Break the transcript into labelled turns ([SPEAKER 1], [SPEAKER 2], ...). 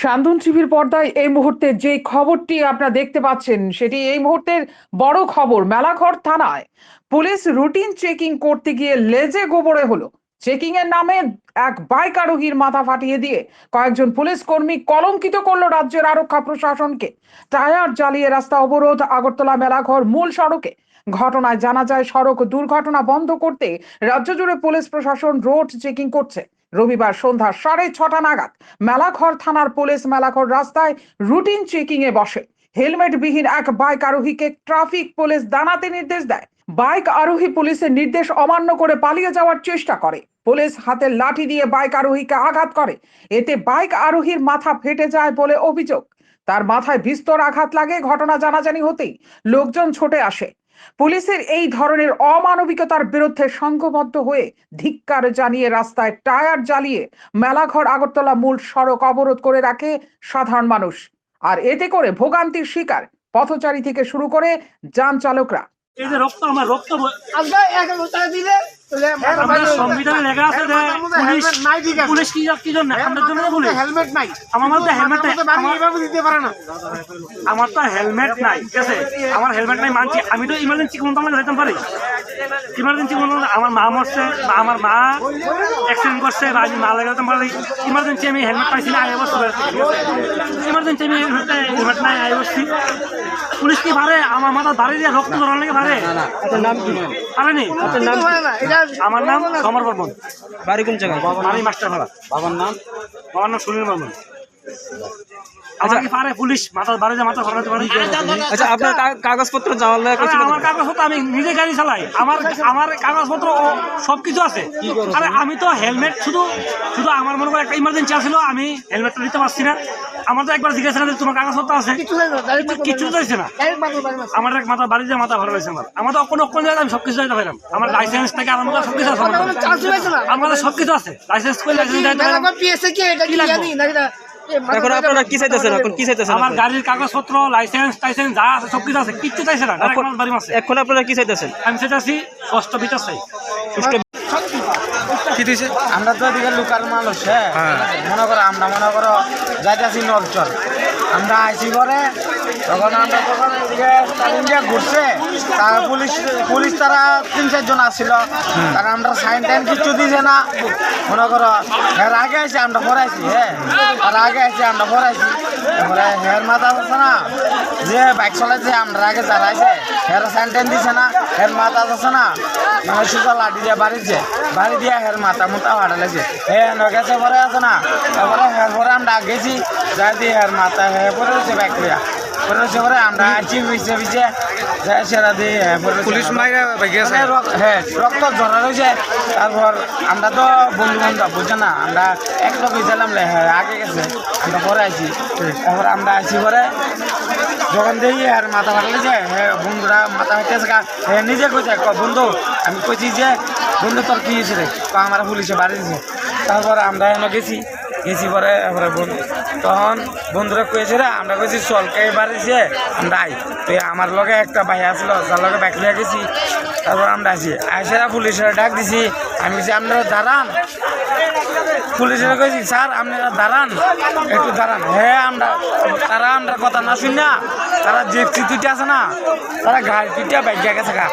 [SPEAKER 1] সান্দন টিভির পর্দায় এই মুহূর্তে যে খবরটি আপনারা দেখতে পাচ্ছেন, সেটি এই মুহূর্তের বড় খবর। মেলাঘর থানায় পুলিশ রুটিন চেকিং করতে গিয়ে লেজে গোবরে হলো। চেকিং এর নামে এক বাইক আরোহীর মাথা ফাটিয়ে দিয়ে কয়েকজন পুলিশ কর্মী কলঙ্কিত করল রাজ্যের আরক্ষা প্রশাসনকে। টায়ার জ্বালিয়ে রাস্তা অবরোধ, আগরতলা মেলাঘর মূল সড়কে। ঘটনায় জানা যায়, সড়ক দুর্ঘটনা বন্ধ করতে রাজ্য জুড়ে পুলিশ প্রশাসন রোড চেকিং করছে। রবিবার সন্ধ্যা সাড়ে ছটা নাগাদ মেলাঘর থানার পুলিশ মেলাঘর রাস্তায় রুটিন চেকিং এ বসে। হেলমেট বিহীন এক বাইক আরোহীকে ট্রাফিক পুলিশ দাঁড়াতে নির্দেশ দেয়। বাইক আরোহী পুলিশের নির্দেশ অমান্য করে পালিয়ে যাওয়ার চেষ্টা করে। পুলিশ হাতে লাঠি দিয়ে বাইক আরোহীকে আঘাত করে। এতে বাইক আরোহীর মাথা ফেটে যায় বলে অভিযোগ। তার মাথায় বিস্তর আঘাত লাগে, ঘটনা জানাজানি হতেই লোকজন ছুটে আসে। পুলিশের এই ধরনের অমানবিকতার বিরুদ্ধে সংঘবদ্ধ হয়ে ধিক্কার জানিয়ে রাস্তায় টায়ার জ্বালিয়ে মেলাঘর আগরতলা মূল সড়ক অবরোধ করে রাখে সাধারণ মানুষ। আর এতে করে ভোগান্তির শিকার পথচারী থেকে শুরু করে যান চালকরা।
[SPEAKER 2] এই যে রক্ত আমার রক্ত
[SPEAKER 3] দিলে?
[SPEAKER 2] সংবিধানে লেখা আছে যে পুলিশ
[SPEAKER 3] নাই ঠিক
[SPEAKER 2] পুলিশ কি কি জন্য আপনার জন্য পুলিশ।
[SPEAKER 3] হেলমেট নাই।
[SPEAKER 2] আমার মধ্যে হেলমেট নাই। আমার-
[SPEAKER 3] দিতে পারে না।
[SPEAKER 2] আমার তো হেলমেট নাই ঠিক আছে? আমার হেলমেট নাই মানছি। আমি তো ইমার্জেন্সি কোন যেতে পারি। ইমার্জেন্সি কোন আমার মা মরছে বা আমার মা অ্যাক্সিডেন্ট করছে বা আমি মা লাগাতে পারি ইমার্জেন্সি আমি হেলমেট পাইছি না আগে বসতে ইমার্জেন্সি আমি হেলমেট নাই আগে বসছি পুলিশ কি পারে আমার মাথা বাড়ি দিয়ে রক্ত ধরার লাগে পারে
[SPEAKER 4] আপনার নাম কি
[SPEAKER 2] পারেনি আমার নাম সমর বর্মন
[SPEAKER 4] বাড়ি কোন জায়গায়
[SPEAKER 2] বাড়ি মাস্টার ভাড়া
[SPEAKER 4] বাবার নাম
[SPEAKER 2] আমার নাম সুনীল বর্মন আমার কি পারে পুলিশ মাথা বাড়ি দিয়ে মাথা ধরাতে পারে
[SPEAKER 4] আচ্ছা আপনার কাগজপত্র যাওয়ার
[SPEAKER 2] আমার কাগজপত্র আমি নিজে গাড়ি চালাই। আমার আমার কাগজপত্র সব কিছু আছে। আরে আমি তো হেলমেট শুধু শুধু আমার মনে করে একটা ইমার্জেন্সি আসছিল আমি হেলমেটটা নিতে পারছি না। আমার তো একবার জিজ্ঞাসা না তোমার কাগজপত্র আছে?
[SPEAKER 3] কিছু
[SPEAKER 2] চাইছে না। আমার এক মাথা বাড়ি দিয়ে মাথা ভরা রয়েছে আমার। আমার তো কোনো কোন জায়গায় আমি সব কিছু যাইতে পারলাম। আমার লাইসেন্স থেকে আরম্ভ করে সব কিছু আছে আমার।
[SPEAKER 3] কোনো চান্স হয়েছে না।
[SPEAKER 2] আমার সব কিছু আছে। লাইসেন্স করে লাইসেন্স যাইতে পারলাম।
[SPEAKER 3] কি? এটা কি
[SPEAKER 4] এখন আপনারা কি চাইতেছেন এখন? কি চাইতেছেন
[SPEAKER 2] আমার গাড়ির কাগজপত্র লাইসেন্স টাইসেন্স যা আছে সব কিছু আছে। কিচ্ছু চাইছে না
[SPEAKER 4] এখন আপনারা কি চাইতেছেন?
[SPEAKER 2] আমি চাইতেছি কষ্ট ষষ্ঠ বিচার চাই।
[SPEAKER 4] কি দিয়েছে
[SPEAKER 5] আমরা তো এদিকে লোকাল মানুষ হ্যাঁ। মনে করো আমরা মনে করো যাইতেছি নলচর। আমরা আইসি পরে তখন আমরা তখন এদিকে স্টালিন ঘুরছে। তার পুলিশ পুলিশ তারা তিন চারজন আসছিল। তারা আমরা সাইন টাইন কিচ্ছু দিছে না। মনে করো হের আগে আছি আমরা পড়াইছি হ্যাঁ তার আগে আছি আমরা পড়াইছি তারপরে হের মাথা আছে না। যে বাইক চালাইছে আমরা আগে যারা আছে হের সেন্টেন দিছে না, হের মাথা আছে না। মানে সুতা লাঠি দিয়ে বাড়িছে বাড়ি দিয়া হের মাথা মুতা হারালেছে হে নগেছে পরে আছে না। তারপরে হের পরে আমরা গেছি যাই দিয়ে হের মাথা হে পরে হচ্ছে বাইক লিয়া রয়েছে পরে আমরা আছি পিছিয়ে পিছিয়ে যাই সেরা দিয়ে হে পরে পুলিশ মাইরা হ্যাঁ রক্ত ঝরা রয়েছে। তারপর আমরা তো বন্ধু বান্ধব বুঝছে না? আমরা এক লোক গেছিলাম হ্যাঁ আগে গেছে। আমরা পরে আইছি। তারপর আমরা আইছি পরে যখন দেখি আর মাথা ফাটালেছে হ্যাঁ বন্ধুরা মাথা ফাটতেছে গা। হ্যাঁ নিজে কইছে বন্ধু আমি কইছি যে বন্ধু তোর কি হয়েছে রে? আমার পুলিশে বাড়ি দিছে। তারপর আমরা এনে গেছি। গেছি পরে এবারে বন্ধু। তখন বন্ধুরা কয়েছে রে, আমরা কইছি, চল কে বাড়িছে আমরা আই। তো আমার লগে একটা ভাই আসলো যার লগে ব্যাগ লিয়ে গেছি। তারপর আমরা আছি আইসা পুলিশের ডাক দিছি। আমি কইছি, আপনারা দাঁড়ান। পুলিশের কইছি, স্যার, আপনারা দাঁড়ান। একটু দাঁড়ান। হ্যাঁ আমরা, তারা, আমরা কথা না শুন না তারা যে চিঠিটা আছে না, তারা গাড়ি পিটিয়া বাইক গেছে গা।